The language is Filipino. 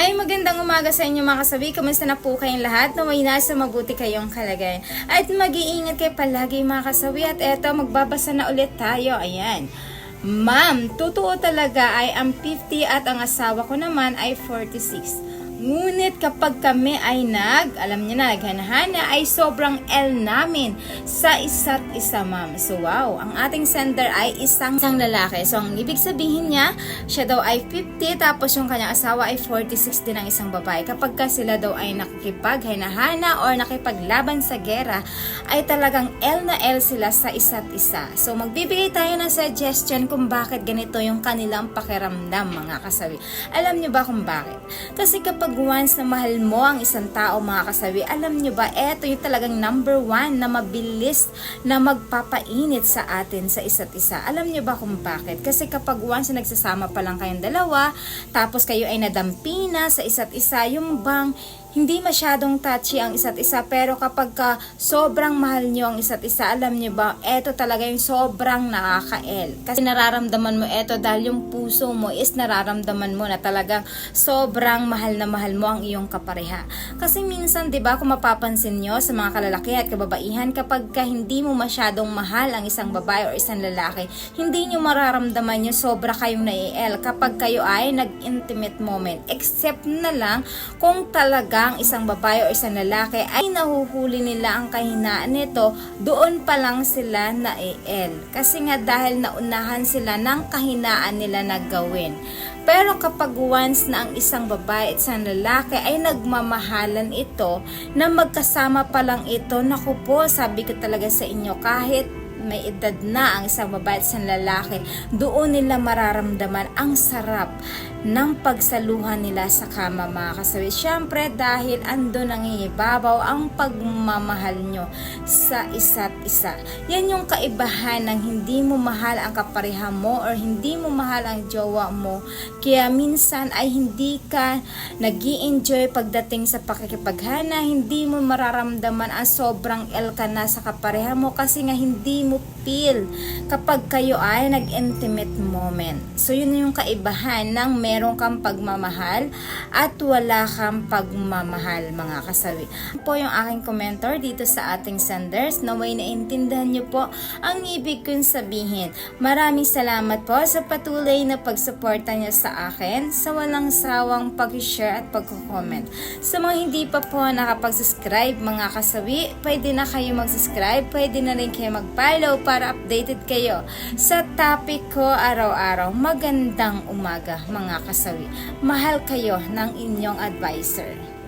Hi, magandang umaga sa inyo mga kasabi. Kamusta na po kayong lahat? Naway nasa mabuti kayong kalagayan. At mag-iingat kayo palagi mga kasabi. At eto, magbabasa na ulit tayo. Ayan. Ma'am, totoo talaga ay ang 50 at ang asawa ko naman ay 46. Ngunit kapag kami ay nag, alam niyo na, naghanahana, ay sobrang L namin sa isa't isa, ma'am. So, wow, ang ating sender ay isang, isang lalaki. So, ang ibig sabihin niya, siya daw ay 50, tapos yung kanyang asawa ay 46 din ang isang babae. Kapag ka sila daw ay nakikipaghanahana or nakipaglaban sa gera, ay talagang L na L sila sa isa't isa. So, magbibigay tayo ng suggestion kung bakit ganito yung kanilang pakiramdam, mga kasabi. Alam niyo ba kung bakit? Kasi kapag once na mahal mo ang isang tao, mga kasabi, alam niyo ba, eto yung talagang number one na mabilis na magpapainit sa atin sa isa't isa. Alam niyo ba kung bakit? Kasi kapag once na nagsasama pa lang kayong dalawa, tapos kayo ay nadampi na sa isa't isa, yung bang hindi masyadong touchy ang isa't isa pero kapag ka sobrang mahal nyo ang isa't isa, alam nyo ba, eto talaga yung sobrang nakaka-L. Kasi nararamdaman mo eto dahil yung puso mo is nararamdaman mo na talagang sobrang mahal na mahal mo ang iyong kapareha. Kasi minsan, di ba, kung mapapansin nyo sa mga kalalaki at kababaihan, kapag ka hindi mo masyadong mahal ang isang babae o isang lalaki, hindi nyo mararamdaman yung sobra kayong na-L kapag kayo ay nag-intimate moment. Except na lang kung talaga ang isang babae o isang lalaki ay nahuhuli nila ang kahinaan nito, doon pa lang sila na el Kasi nga dahil naunahan sila ng kahinaan nila na gawin. Pero kapag once na ang isang babae at isang lalaki ay nagmamahalan ito, na magkasama pa lang ito, naku po, sabi ko talaga sa inyo, kahit may edad na ang isang babae at isang lalaki, doon nila mararamdaman ang sarap ng pagsaluhan nila sa kama mga kasawi. Siyempre dahil ando nangingibabaw ang pagmamahal nyo sa isa't isa. Yan yung kaibahan ng hindi mo mahal ang kapareha mo or hindi mo mahal ang jowa mo. Kaya minsan ay hindi ka nag enjoy pagdating sa pakikipaghana, hindi mo mararamdaman ang sobrang el na sa kapareha mo kasi nga hindi mo feel kapag kayo ay nag-intimate moment. So yun yung kaibahan ng meron kang pagmamahal at wala kang pagmamahal mga kasawi. Po yung aking komentar dito sa ating senders na may naintindihan nyo po ang ibig kong sabihin. Maraming salamat po sa patuloy na pagsuporta nyo sa akin sa walang sawang pag-share at pag-comment. Sa mga hindi pa po nakapag-subscribe mga kasawi, pwede na kayo mag-subscribe, pwede na rin kayo mag-follow para updated kayo sa topic ko araw-araw. Magandang umaga mga kasawi. Mahal kayo ng inyong advisor.